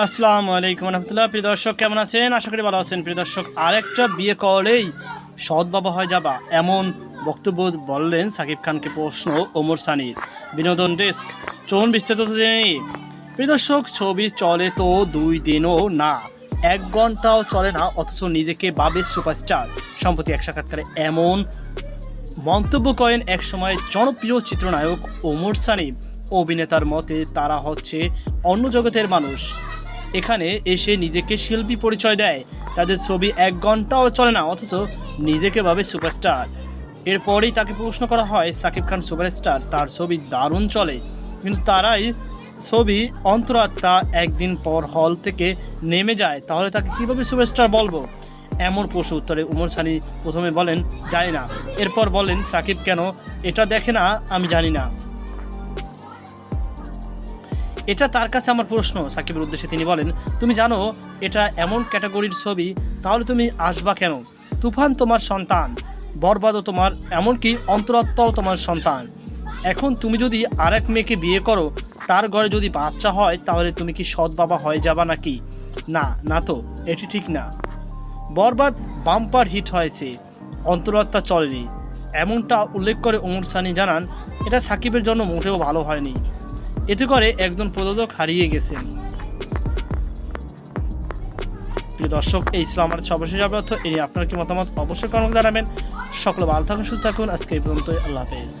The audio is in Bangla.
আসসালামু আলাইকুম রহমতুল্লাহ। প্রিয় দর্শক, কেমন আছেন? আশা করি ভালো আছেন। প্রিয় দর্শক, আরেকটা বিয়ে করলেই সৎ বাবা হয়ে যাবা, এমন বক্তব্য বললেন সাকিব খানকে প্রশ্ন ওমর সানির বিনোদন ডেস্ক, চলুন বিস্তারিত জেনে নিই। প্রিয় দর্শক, ছবি চলে তো দুই দিনও না, এক ঘন্টাও চলে না, অথচ নিজেকে বাবে সুপারস্টার। সম্প্রতি এক সাক্ষাৎকারে এমন মন্তব্য করেন একসময় জনপ্রিয় চিত্রনায়ক ওমর সানি। অভিনেতার মতে তারা হচ্ছে অন্য জগতের মানুষ। এখানে এসে নিজেকে শিল্পী পরিচয় দেয়। তাদের ছবি এক ঘন্টাও চলে না, অথচ নিজেকে ভাবে সুপারস্টার। এরপরেই তাকে প্রশ্ন করা হয়, সাকিব খান সুপারস্টার, তার ছবি দারুণ চলে। কিন্তু তারাই ছবি অন্তরাত্মা একদিন পর হল থেকে নেমে যায়। তাহলে তাকে কীভাবে সুপারস্টার বলব? এমন প্রশ্ন উত্তরে উমর সানি প্রথমে বলেন, জানি না। এরপর বলেন, সাকিব কেন এটা দেখে না, আমি জানি না। এটা তার কাছে আমার প্রশ্ন, সাকিবের উদ্দেশ্যে তিনি বলেন, তুমি জানো, এটা এমন ক্যাটাগরির ছবি, তাহলে তুমি আসবা কেন? তুফান তোমার সন্তান, বরবাদও তোমার, এমনকি অন্তরাত্মাও তোমার সন্তান। এখন তুমি যদি আরেক মেয়েকে বিয়ে করো, তার ঘরে যদি বাচ্চা হয়, তাহলে তুমি কি সৎ বাবা হয়ে যাবা নাকি? না না তো, এটি ঠিক না। বরবাদ বাম্পার হিট হয়েছে অন্তরাত্মা চলেনি। এমনটা উল্লেখ করে ওমর সানি জানান, এটা সাকিবের জন্য মোটেও ভালো হয়নি। এতে করে একজন প্রযোজক হারিয়ে গেছেন। প্রিয় দর্শক, এই ছিল আমার সর্বশেষ অবর্থ এ নিয়ে আপনার কি মতামত অবশ্যই কমেন্ট জানাবেন। সকলে ভালো থাকুন, সুস্থ থাকুন। আজকে এই পর্যন্ত আল্লাহ হাফেজ।